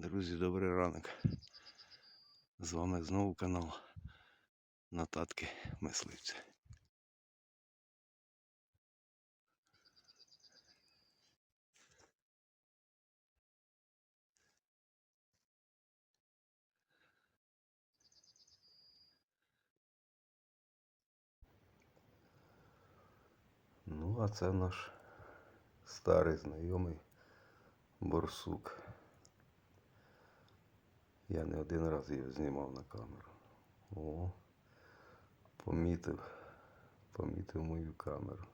Друзі, добрий ранок. З вами знову канал Нотатки Мисливця. Ну, а це наш старий знайомий борсук. Я не один раз його знімав на камеру. О, помітив, помітив мою камеру.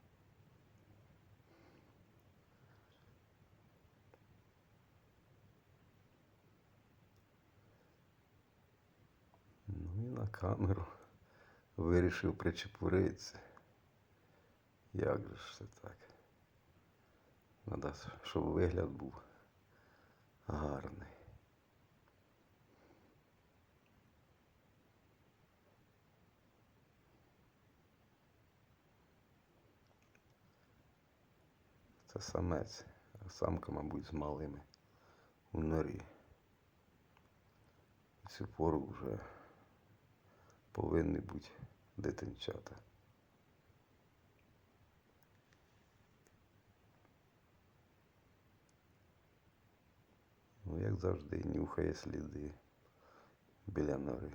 Ну і на камеру вирішив причепуритися. Як же ж це так? Надо, щоб вигляд був гарний. Це самець, а самка, мабуть, з малими у норі. Цю пору вже повинні бути дитинчата. Ну, як завжди, нюхає сліди біля нори.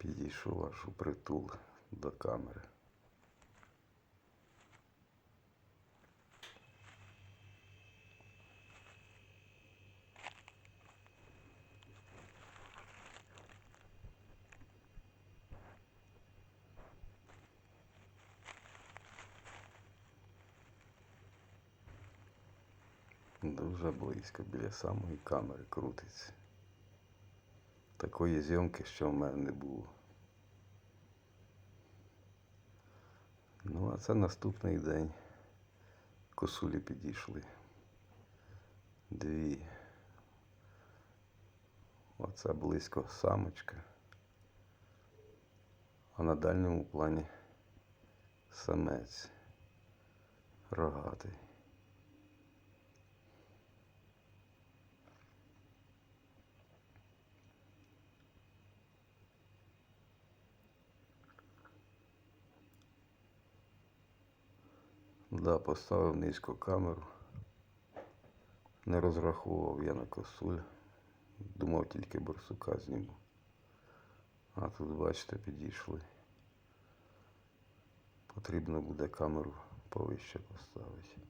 Підійшов аж у притул до камери. Дуже близько біля самої камери крутиться. Такої зйомки, що в мене не було. Ну, а це наступний день. Косулі підійшли. Дві. Оце близько самочка. А на дальньому плані самець рогатий. Да, поставив низько камеру. Не розраховував я на косуль. Думав тільки борсука зніму. А тут, бачите, підійшли. Потрібно буде камеру повище поставити.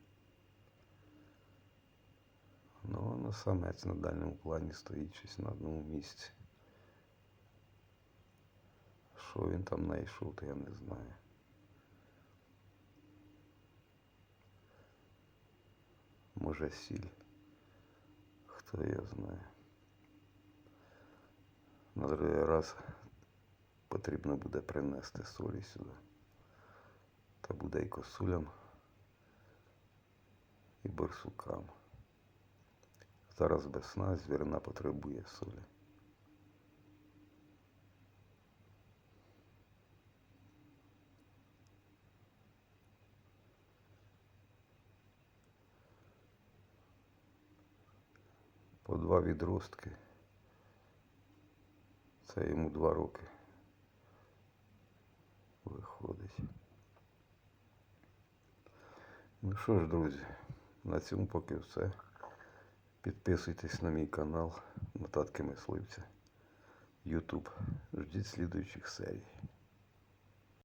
Ну, воно самець на дальньому плані стоїть щось на одному місці. Що він там знайшов, то я не знаю. Може сіль. Хто його знає. На другий раз потрібно буде принести солі сюди. Та буде і косулям, і борсукам. Зараз весна, звірина потребує солі. По два відростки. Це йому два роки. Виходить. Ну що ж, друзі, на цьому поки все. Підписуйтесь на мій канал Нотатки Мисливця. Ютуб. Ждіть слідуючих серій.